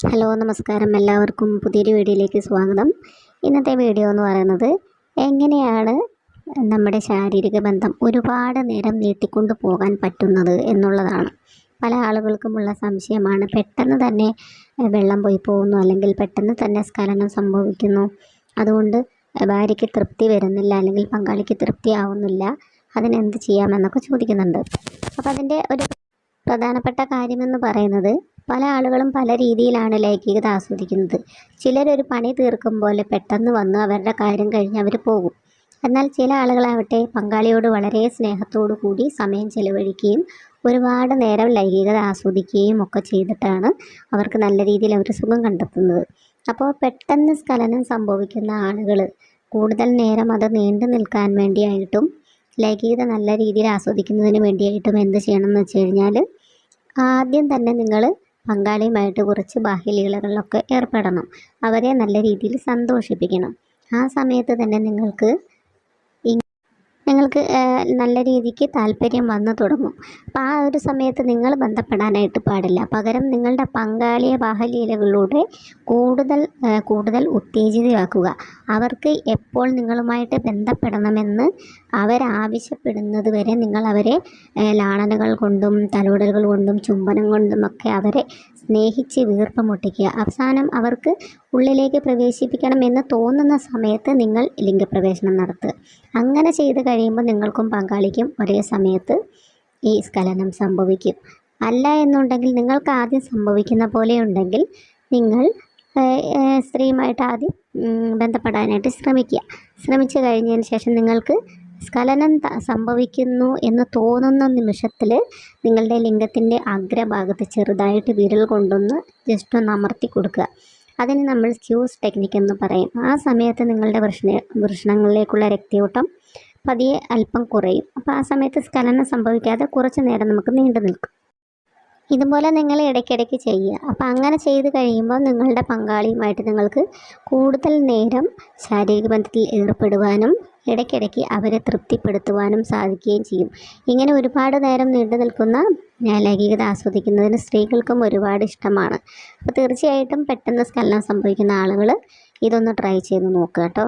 Hello നമസ്കാരം. എല്ലാവർക്കും പുതിയൊരു വീഡിയോയിലേക്ക് സ്വാഗതം. ഇന്നത്തെ വീഡിയോ എന്ന് പറയുന്നത് എങ്ങനെയാണ് നമ്മുടെ ശാരീരിക ബന്ധം ഒരുപാട് നേരം നീട്ടിക്കൊണ്ടു പോകാൻ പറ്റുന്നത് എന്നുള്ളതാണ്. പല ആളുകൾക്കുമുള്ള സംശയമാണ്. പെട്ടെന്ന് തന്നെ വെള്ളം പോയി പോകുന്നു അല്ലെങ്കിൽ പെട്ടെന്ന് തന്നെ സ്ഖലനം സംഭവിക്കുന്നു. അതുകൊണ്ട് ഭാര്യയ്ക്ക് തൃപ്തി വരുന്നില്ല അല്ലെങ്കിൽ പങ്കാളിക്ക് തൃപ്തി ആവുന്നില്ല അതിനെന്ത് ചെയ്യാമെന്നൊക്കെ ചോദിക്കുന്നുണ്ട്. അപ്പോൾ അതിന്റെ ഒരു പ്രധാനപ്പെട്ട കാര്യമെന്ന് പറയുന്നത് പല ആളുകളും പല രീതിയിലാണ് ലൈംഗികത ആസ്വദിക്കുന്നത്. ചിലരൊരു പണി തീർക്കും പോലെ പെട്ടെന്ന് വന്ന് അവരുടെ കാര്യം കഴിഞ്ഞ് അവർ പോകും. എന്നാൽ ചില ആളുകളാവട്ടെ പങ്കാളിയോട് വളരെ സ്നേഹത്തോടു കൂടി സമയം ചെലവഴിക്കുകയും ഒരുപാട് നേരം ലൈംഗികത ആസ്വദിക്കുകയും ഒക്കെ ചെയ്തിട്ടാണ് അവർക്ക് നല്ല രീതിയിൽ അവർ സുഖം കണ്ടെത്തുന്നത്. അപ്പോൾ പെട്ടെന്ന് സ്ഖലനം സംഭവിക്കുന്ന ആളുകൾ കൂടുതൽ നേരം അത് നീണ്ടു നിൽക്കാൻ വേണ്ടിയായിട്ടും ലൈംഗികത നല്ല രീതിയിൽ ആസ്വദിക്കുന്നതിന് വേണ്ടിയായിട്ടും എന്ത് ചെയ്യണം എന്ന് വെച്ച് കഴിഞ്ഞാൽ ആദ്യം തന്നെ നിങ്ങൾ പങ്കാളിയുമായിട്ട് കുറച്ച് ബാഹ്യലീലകളിലൊക്കെ ഏർപ്പെടണം. അവരെ നല്ല രീതിയിൽ സന്തോഷിപ്പിക്കണം. ആ സമയത്ത് തന്നെ നിങ്ങൾക്ക് നിങ്ങൾക്ക് നല്ല രീതിക്ക് താല്പര്യം വന്നു തുടങ്ങും. അപ്പോൾ ആ ഒരു സമയത്ത് നിങ്ങൾ ബന്ധപ്പെടാനായിട്ട് പാടില്ല. പകരം നിങ്ങളുടെ പങ്കാളിയെ ബാഹലീലകളിലൂടെ കൂടുതൽ കൂടുതൽ ഉത്തേജിതയാക്കുക. അവർക്ക് എപ്പോൾ നിങ്ങളുമായിട്ട് ബന്ധപ്പെടണമെന്ന് അവരാവശ്യപ്പെടുന്നത് വരെ നിങ്ങൾ അവരെ ലാളനകൾ കൊണ്ടും തലോടലുകൾ കൊണ്ടും ചുംബനം കൊണ്ടും ഒക്കെ അവരെ സ്നേഹിച്ച് വീർപ്പ് മുട്ടിക്കുക അവസാനം അവർക്ക് ഉള്ളിലേക്ക് പ്രവേശിപ്പിക്കണം എന്ന് തോന്നുന്ന സമയത്ത് നിങ്ങൾ ലിംഗപ്രവേശനം നടത്തുക. അങ്ങനെ ചെയ്ത് കഴിയുമ്പോൾ നിങ്ങൾക്കും പങ്കാളിക്കും ഒരേ സമയത്ത് ഈ സ്ഖലനം സംഭവിക്കും. അല്ല എന്നുണ്ടെങ്കിൽ നിങ്ങൾക്ക് ആദ്യം സംഭവിക്കുന്ന പോലെ ഉണ്ടെങ്കിൽ നിങ്ങൾ സ്ത്രീയുമായിട്ട് ആദ്യം ബന്ധപ്പെടാനായിട്ട് ശ്രമിക്കുക. ശ്രമിച്ചു കഴിഞ്ഞതിന് ശേഷം നിങ്ങൾക്ക് സ്ഖലനം സംഭവിക്കുന്നു എന്ന് തോന്നുന്ന നിമിഷത്തിൽ നിങ്ങളുടെ ലിംഗത്തിന്റെ അഗ്രഭാഗത്ത് ചെറുതായിട്ട് വിരൽ കൊണ്ടൊന്ന് ജസ്റ്റ് ഒന്ന് അമർത്തി കൊടുക്കുക. അതിന് നമ്മൾ ക്യൂസ് ടെക്നിക്ക് എന്ന് പറയും. ആ സമയത്ത് നിങ്ങളുടെ വൃഷണ വൃഷണങ്ങളിലേക്കുള്ള രക്തയോട്ടം പതിയെ അല്പം കുറയും. അപ്പോൾ ആ സമയത്ത് സ്ഖലനം സംഭവിക്കാതെ കുറച്ച് നേരം നമുക്ക് നീണ്ടു നിൽക്കും. ഇതുപോലെ നിങ്ങൾ ഇടയ്ക്കിടയ്ക്ക് ചെയ്യുക. അപ്പോൾ അങ്ങനെ ചെയ്ത് കഴിയുമ്പോൾ നിങ്ങളുടെ പങ്കാളിയുമായിട്ട് നിങ്ങൾക്ക് കൂടുതൽ നേരം ശാരീരിക ബന്ധത്തിൽ ഏർപ്പെടുവാനും ഇടയ്ക്കിടയ്ക്ക് അവരെ തൃപ്തിപ്പെടുത്തുവാനും സാധിക്കുകയും ചെയ്യും. ഇങ്ങനെ ഒരുപാട് നേരം നീണ്ടു നിൽക്കുന്ന ലൈംഗികത ആസ്വദിക്കുന്നതിന് സ്ത്രീകൾക്കും ഒരുപാട് ഇഷ്ടമാണ്. അപ്പോൾ തീർച്ചയായിട്ടും പെട്ടെന്ന് സ്കലനം സംഭവിക്കുന്ന ആളുകൾ ഇതൊന്ന് ട്രൈ ചെയ്ത് നോക്കുക കേട്ടോ.